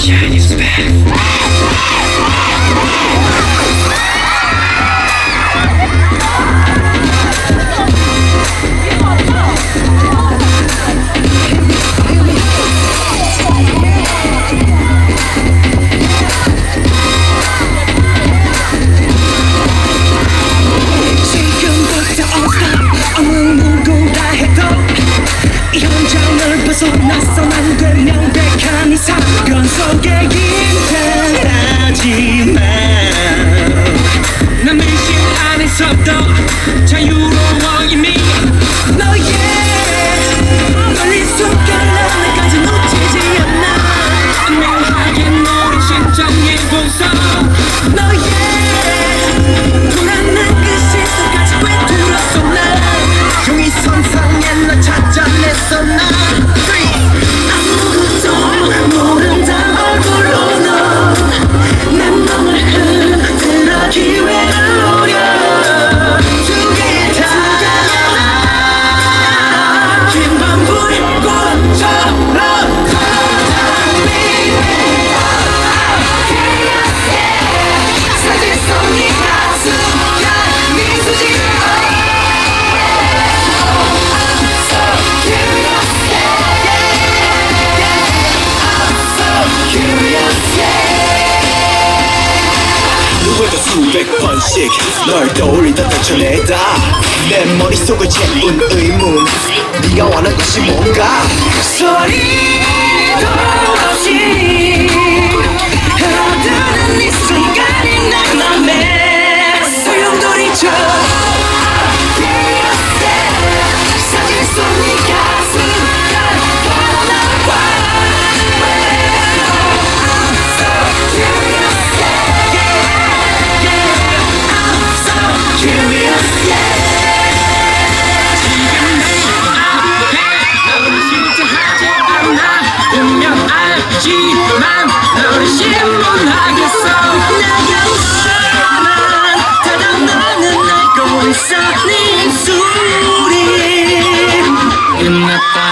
Chinese man. 번씩 널 떠올리다 떨쳐내다. 내 머릿속을 채운 의문. 네가 원한 것이 뭔가? 소리! 모르지만 널 신문하겠어. 나가만 다단 나는 알고 있어. 네 입술이. 끝났다.